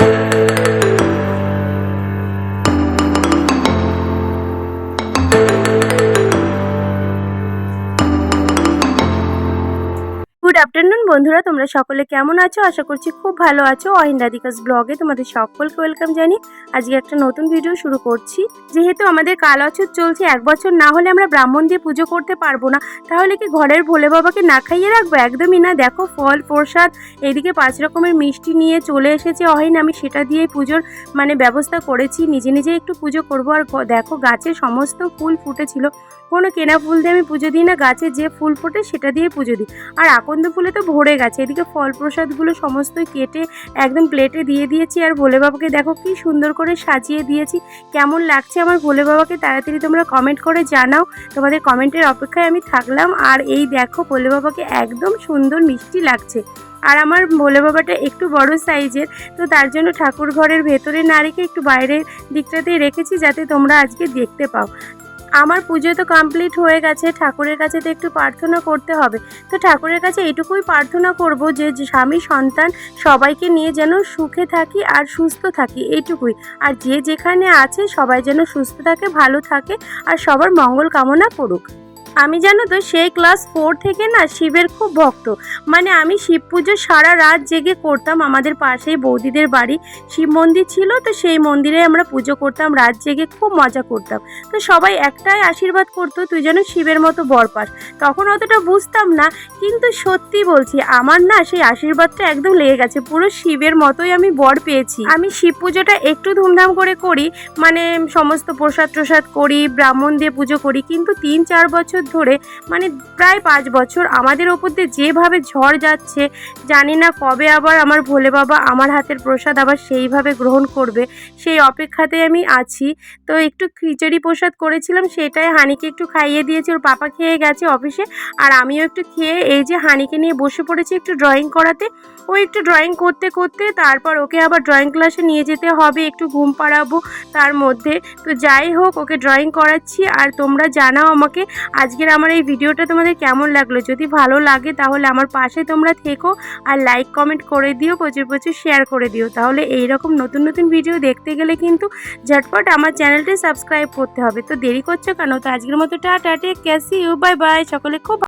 Música good afternoon বন্ধুরা। তোমরা সকলে কেমন আছো? আশা করছি খুব ভালো আছো। অহিন রাধিকাস ব্লগে তোমাদের সকলকে ওয়েলকাম জানি আজকে একটা নতুন ভিডিও শুরু করছি। যেহেতু আমাদের কাল বছর চলছে, এক বছর না হলে আমরা ব্রাহ্মণ দিয়ে পুজো করতে পারব না। তাহলে কি ঘরের ভোলে বাবাকে না খাইয়ে রাখব? একদমই না। দেখো, ফল, প্রসাদ, এইদিকে পাঁচ রকমের মিষ্টি নিয়ে চলে এসেছে অহিন। আমি সেটা দিয়েই পুজোর মানে ব্যবস্থা করেছি। নিজে নিজে একটু পুজো করব। আর দেখো, গাছে সমস্ত ফুল ফুটেছিল। কোনো কেনা ফুল দিয়ে আমি পুজো দিই না, গাছে যে ফুল ফোটে সেটা দিয়ে পুজো দিই। আর আকন্দ ফুলে তো ভরে গেছে, এদিকে ফল প্রসাদগুলো সমস্তই কেটে একদম প্লেটে দিয়ে দিয়েছি। আর ভোলে বাবাকে দেখো কি সুন্দর করে সাজিয়ে দিয়েছি, কেমন লাগছে আমার ভোলে বাবাকে তাড়াতাড়ি তোমরা কমেন্ট করে জানাও। তোমাদের কমেন্টের অপেক্ষায় আমি থাকলাম। আর এই দেখো ভোলে বাবাকে একদম সুন্দর মিষ্টি লাগছে। আর আমার ভোলে বাবাটা একটু বড় সাইজের তো তার জন্য ঠাকুর ঘরের ভেতরে না রেখে একটু বাইরের দিকটাতেই রেখেছি যাতে তোমরা আজকে দেখতে পাও। আমার পুজো তো কমপ্লিট হয়ে গেছে, ঠাকুরের কাছে তো একটু প্রার্থনা করতে হবে। তো ঠাকুরের কাছে এটুকুই প্রার্থনা করব যে স্বামী, সন্তান সবাইকে নিয়ে যেন সুখে থাকি আর সুস্থ থাকি এইটুকুই আর যে যেখানে আছে সবাই যেন সুস্থ থাকে, ভালো থাকে, আর সবার মঙ্গল কামনা করুক। আমি জানো তো, সেই ক্লাস ফোর থেকে না শিবের খুব ভক্ত। মানে আমি শিব পুজো সারা রাত জেগে করতাম আমাদের পাশেই বৌদিদের বাড়ি। শিব মন্দির ছিল তো সেই মন্দিরে আমরা পুজো করতাম, রাত জেগে খুব মজা করতাম। তো সবাই একটাই আশীর্বাদ করতো, তুই যেন শিবের মতো বর পাস। তখন অতটা বুঝতাম না, কিন্তু সত্যি বলছি, আমার না সেই আশীর্বাদটা একদম লেগে গেছে। পুরো শিবের মতোই আমি বর পেয়েছি। আমি শিব পুজোটা একটু ধুমধাম করে করি মানে সমস্ত প্রসাদ প্রসাদ করি, ব্রাহ্মণ দিয়ে পুজো করি, কিন্তু তিন চার বছর ধরে মানে প্রায় পাঁচ বছর আমাদের ওপর দিয়ে যেভাবে ঝড় যাচ্ছে, জানি না কবে আবার আমার ভোলে বাবা আমার হাতের প্রসাদ আবার সেইভাবে গ্রহণ করবে, সেই অপেক্ষাতে আমি আছি। তো একটু খিচুড়ি প্রসাদ করেছিলাম, সেটাই হানিকে একটু খাইয়ে দিয়েছি, ওর পাপা খেয়ে গেছে অফিসে। আর আমিও একটু খেয়ে এই যে হানিকে নিয়ে বসে পড়েছি একটু ড্রয়িং করাতে, ও একটু ড্রয়িং করতে করতে তারপর ওকে আবার ড্রয়িং ক্লাসে নিয়ে যেতে হবে, একটু ঘুম পাড়াবো তার মধ্যে। তো যাই হোক, ওকে ড্রয়িং করাচ্ছি, আর তোমরা জানাও আমাকে আজকের আমার এই ভিডিওটা তোমাদের কেমন লাগল? যদি ভালো লাগে তাহলে আমার পাশে তোমরা থেকো আর লাইক কমেন্ট করে দিও, প্রচুর প্রচুর শেয়ার করে দিও। তাহলে এই রকম নতুন নতুন ভিডিও দেখতে গেলে কিন্তু ঝটপট আমার চ্যানেলটি সাবস্ক্রাইব করতে হবে। তো দেরি করছ কেন? তো আজকের মতো টা take care see you bye bye সকলে খুব